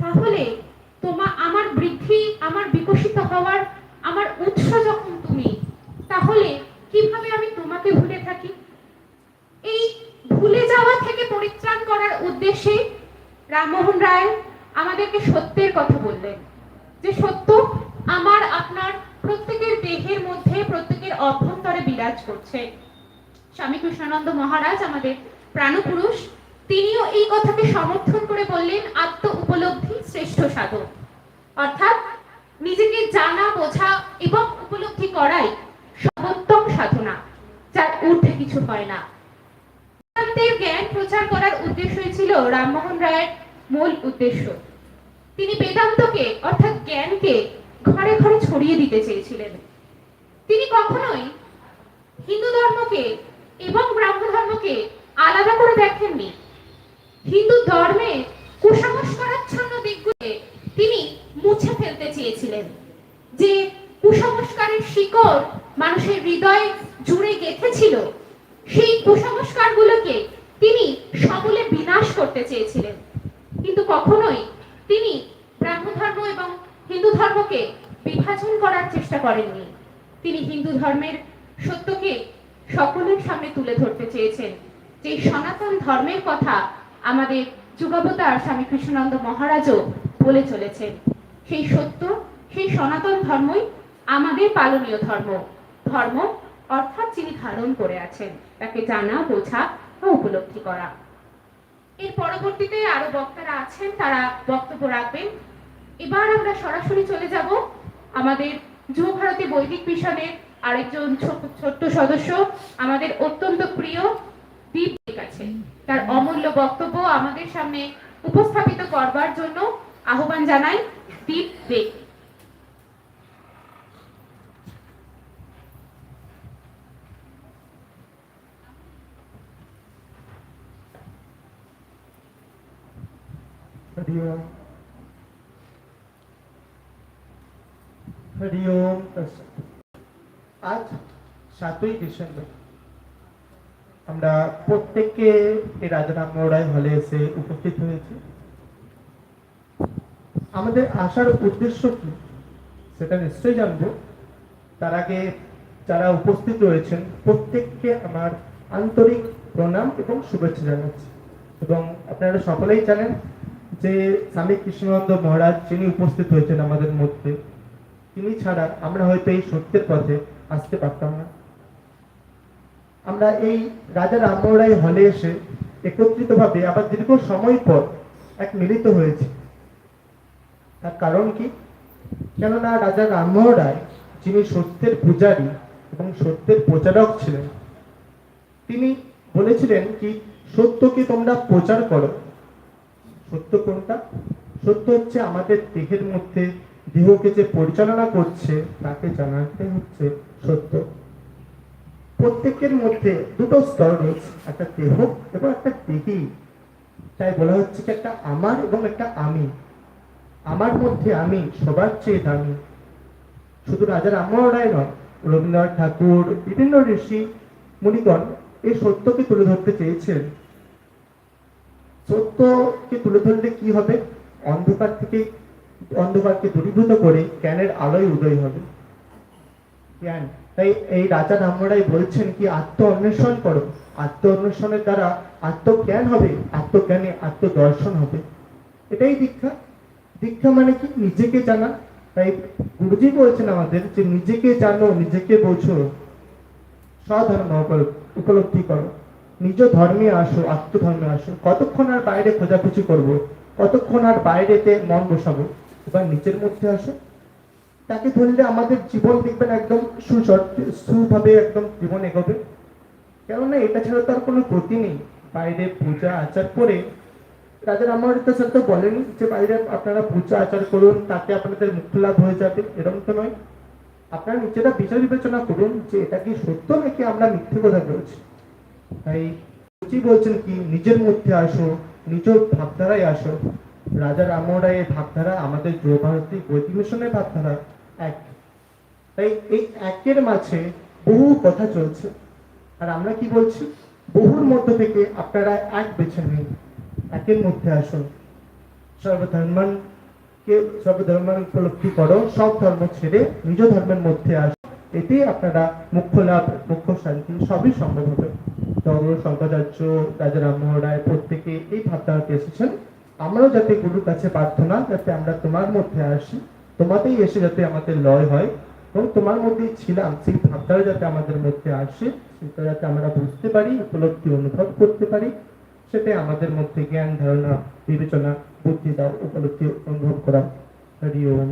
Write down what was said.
তাহলে তোমা, আমার বৃদ্ধি, আমার বিকশিত হওয়ার, আমার উৎস যখন তুমি, তাহলে কীভাবে আমি তোমাকে ভুলে থাকি? এই ভুলে যাওয়া থেকে পরিত্রাণ করার উদ্দেশ্যে রামমোহন রায় আমাদেরকে সত্যের কথা বললেন। যে সত্য আমার, আপনার প্রত্যেকের দেহের মধ্যে, প্রত্যেকের অভ্যন্তরে বিরাজ করছে। স্বামী কৃষ্ণানন্দ মহারাজ আমাদের প্রাণপুরুষ তিনিও এই কথাকে সমর্থন করে বললেন, আত্ম উপলব্ধি শ্রেষ্ঠ সাধন অর্থাৎ নিজেকে জানা, বোঝা এবং উপলব্ধি করাই সর্বোত্তম সাধনা, যার ঊর্ধ্বে কিছু হয় না। বেদান্তের জ্ঞান প্রচার করার উদ্দেশ্যই ছিল রামমোহন রায়ের মূল উদ্দেশ্য। তিনি বেদান্তকে, অর্থাৎ জ্ঞানকে, ঘরে ঘরে ছড়িয়ে দিতে চেয়েছিলেন। তিনি কখনোই হিন্দু ধর্মকে এবং ব্রাহ্ম ধর্মকে আলাদা করে দেখেননি। হিন্দু ধর্মে কুসংস্কারাচ্ছন্ন দিকগুলি তিনি মুছে ফেলতে চেয়েছিলেন। যে কুসংস্কারের শিকড় মানুষের হৃদয়ে জুড়ে গেঁথেছিল, সেই কুসংস্কারগুলোকে তিনি সকলে বিনাশ করতে চেয়েছিলেন। কিন্তু কখনোই তিনি ব্রাহ্ম ধর্ম এবং হিন্দু ধর্মকে বিভাজন করার চেষ্টা করেননি। তিনি হিন্দু ধর্মের সত্যকে সকলের সামনে তুলে ধরতে চেয়েছেন। যে সনাতন ধর্মের কথা আমাদের যুগাবতার স্বামী কৃষ্ণানন্দ মহারাজও বলে চলেছেন, সেই সত্য, সেই সনাতন ধর্মই আমাদের পালনীয় ধর্ম। ধর্ম অর্থাৎ যিনি ধারণ করে আছেন, তাকে জানা, বোঝা বা উপলব্ধি করা। এর পরবর্তীতে আরও বক্তারা আছেন, তারা বক্তব্য রাখবেন। এবার আমরা সরাসরি চলে যাব আমাদের যুব ভারতী বৈদিক মিশনের আরেকজন ছোট- ছোট্ট সদস্য, আমাদের অত্যন্ত প্রিয় তার অমূল্য বক্তব্য আমাদের সামনে উপস্থাপিত করবার জন্য আহ্বান জানাই দীপ দে। আজ সাতই ডিসেম্বর। আমরা প্রত্যেককে এই রাজারাম মোড়ায় হলে এসে উপস্থিত হয়েছি। আমাদের আসার উদ্দেশ্য কি? সেটা নিশ্চয়ই জানব। তার আগে যারা উপস্থিত রয়েছেন, প্রত্যেককে আমার আন্তরিক প্রণাম এবং শুভেচ্ছা জানাচ্ছি। এবং আপনারা সকলেই জানেন যে স্বামী কৃষ্ণানন্দ মহারাজ যিনি উপস্থিত হয়েছেন আমাদের মধ্যে, তিনি ছাড়া আমরা হয়তো এই সত্যের পথে আসতে পারতাম না। আমরা এই রাজা রামমোহরাই হলে এসে একত্রিতভাবে আবার দীর্ঘ সময় পর এক মিলিত হয়েছে। তার কারণ কি? কেননা রাজা রামমোহন রায় যিনি সত্যের পূজারী এবং সত্যের প্রচারক ছিলেন, তিনি বলেছিলেন কি, সত্যকে তোমরা প্রচার করো। সত্য কোনটা? সত্য হচ্ছে আমাদের দেহের মধ্যে দেহকে যে পরিচালনা করছে, তাকে জানাতে হচ্ছে সত্য। প্রত্যেকের মধ্যে দুটো স্তর রয়েছে একটা দেহ এবং একটা দেহি। তাই বলা হচ্ছে কি একটা আমার এবং একটা আমি। আমার মধ্যে আমি, সবার চেয়ে দামি। শুধু রাজা রামমোহন রায় নয়, রবীন্দ্রনাথ ঠাকুর, বিভিন্ন ঋষি, মুনিগণ এই সত্যকে তুলে ধরতে চেয়েছেন। সত্যকে তুলে ধরলে কি হবে? অন্ধকার থেকে, অন্ধকারকে দূরীভূত করে জ্ঞানের আলোয় উদয় হবে। জ্ঞান। তাই এই রাজা রামরাই বলছেন কি আত্ম অন্বেষণ করো। আত্ম অন্বেষণের দ্বারা আত্মজ্ঞান হবে, আত্মজ্ঞানে আত্মদর্শন হবে। এটাই দীক্ষা। দীক্ষা মানে কি? নিজেকে জানা। তাই গুরুজি বলছেন আমাদের যে নিজেকে জানো, নিজেকে বোঝো। উপল- উপলব্ধি করো। নিজ ধর্মে আসো, আত্মধর্মে আসো। কতক্ষণ আর বাইরে খোঁজাখুঁজি করব? কতক্ষণ আর বাইরেতে মন বসাবো? এবার নিজের মধ্যে আসো। তাকে ধরলে আমাদের জীবন দেখবেন একদম সুভাবে একদম জীবন এগোবে। কেননা এটা ছাড়া তো আর কোনো গতি নেই। বাইরে পূজা আচার করে, রাজা রামায়ণ স্যার তো বলেনি যে, বাইরে আপনারা পূজা আচার করুন, তাতে আপনাদের মুক্তি লাভ হয়ে যাবে। এরকম তো নয়। আপনারা নিজেরা বিচার বিবেচনা করুন যে, এটা কি সত্য নাকি আমরা মিথ্যে কথা বলছি? তাই বলছেন কি, নিজের মধ্যে আসো, নিজ ভাবধারায় আসো। রাজা রায়ের ভাবধারা আমাদের বৈদিক মিশনের ভাবধারা। তাই এই একের মাঝে বহু কথা চলছে। আর আমরা কি বলছি? বহুর মধ্য থেকে আপনারা এক বেছে নিন। একের মধ্যে আসুন। সর্বধর্মান কে, সর্বধর্মান উপলব্ধি করো, সব ধর্ম ছেড়ে নিজ ধর্মের মধ্যে আসো এতে আপনারা মুখ্য লাভ, মুখ্য শান্তি সবই সম্ভব হবে। ধর্ম, শঙ্করাচার্য রাজা রামমোহন রায় প্রত্যেকে এই ভাবনাতে এসেছেন। আমরাও যাতে গুরুর কাছে প্রার্থনা, যাতে আমরা তোমার মধ্যে আসি। তোমাতেই এসে যাতে আমাদের লয় হয় এবং তোমার মধ্যেই ছিলাম, সেই ভাবনাটা যাতে আমাদের মধ্যে আসে, সেটা যাতে আমরা বুঝতে পারি, উপলব্ধি অনুভব করতে পারি, সেটাই আমাদের মধ্যে জ্ঞান, ধারণা, বিবেচনা, বুদ্ধি, দাও, উপলব্ধি অনুভব করা হরি ওম।